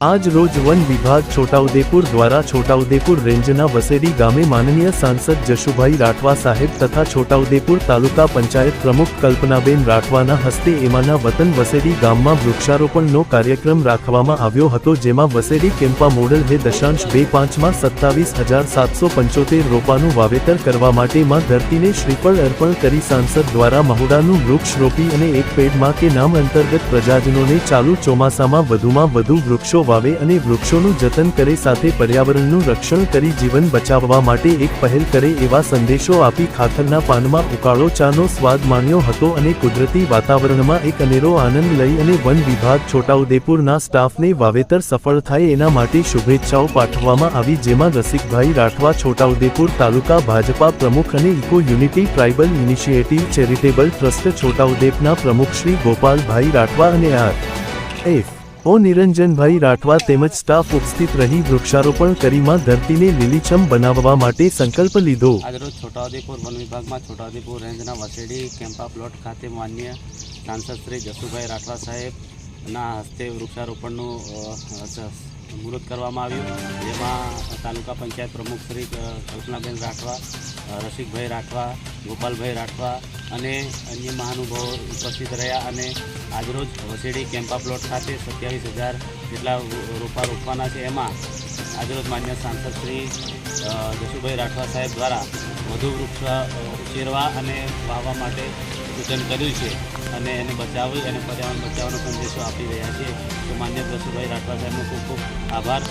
આજ રોજ વન વિભાગ છોટાઉદેપુર દ્વારા છોટાઉદેપુર રેન્જના વસેડી ગામે માનનીય સાંસદ જશુભાઈ રાઠવા સાહેબ તથા છોટાઉદેપુર તાલુકા પંચાયત પ્રમુખ કલ્પનાબેન રાઠવાના હસ્તે એમાંના વતન વસેડી ગામમાં વૃક્ષારોપણનો કાર્યક્રમ રાખવામાં આવ્યો હતો, જેમાં વસેડી કેમ્પા મોડલ હે દશાંશ બે પાંચમાં સત્તાવીસ હજાર સાતસો પંચોતેર રોપાનું વાવેતર કરવા માટે માં ધરતીને શ્રીફળ અર્પણ કરી સાંસદ દ્વારા મહુડાનું વૃક્ષ રોપી અને એક પેડમાં કે નામ અંતર્ગત પ્રજાજનોને ચાલુ ચોમાસામાં વધુમાં વધુ વૃક્ષો વાવે અને વૃક્ષોનું જતન કરે સાથે પર્યાવરણનું રક્ષણ કરી જીવન બચાવવા માટે એક પહેલ કરે એવા સંદેશો આપી ખાખરના પાનમાં ઉકાળો ચાનો સ્વાદ માણ્યો હતો અને કુદરતી વાતાવરણમાં એક અનેરો આનંદ લઈ અને વન વિભાગ છોટાઉદેપુરના સ્ટાફને વાવેતર સફળ થાય એના માટે શુભેચ્છાઓ પાઠવવામાં આવી જેમાં રસિકભાઈ રાઠવા છોટાઉદેપુર તાલુકા ભાજપા પ્રમુખ અને eco unity tribal initiative charitable trust છોટાઉદેપના પ્રમુખ શ્રી ગોપાલભાઈ રાઠવા અને R F O Niranjanbhai Rathwa તેમજ સ્ટાફ ઉપસ્થિત રહી વૃક્ષારોપણ કરીમાં ધરતીને લીલીછમ બનાવવા માટે સંકલ્પ લીધો. આજરોજ છોટાઉદેપુર વન વિભાગમાં છોટાઉદેપુર રેન્જના વસેડી કેમ્પા પ્લોટ ખાતે માન્ય સાંસદ શ્રી જસુભાઈ રાઠવા સાહેબના હસ્તે વૃક્ષારોપણનું મુહૂર્ત કરવામાં આવ્યું. જેમાં તાલુકા પંચાયત પ્રમુખ શ્રી કલ્પનાબેન રાઠવા રસિકભાઈ રાઠવા, ગોપાલભાઈ રાઠવા અને અન્ય મહાનુભાવો ઉપસ્થિત રહ્યા અને આજરોજ વસેડી કેમ્પા પ્લોટ ખાતે સત્યાવીસ હજાર જેટલા રોપા રોપવાના છે. એમાં આજરોજ માન્ય સાંસદ શ્રી જશુભાઈ રાઠવા સાહેબ દ્વારા વધુ વૃક્ષ ઉછેરવા અને વાવવા માટે સૂચન કર્યું છે અને એને બચાવી અને પર્યાવરણ બચાવવાનો સંદેશો આપી રહ્યા છે. તો માન્ય જશુભાઈ રાઠવા સાહેબનો ખૂબ ખૂબ આભાર.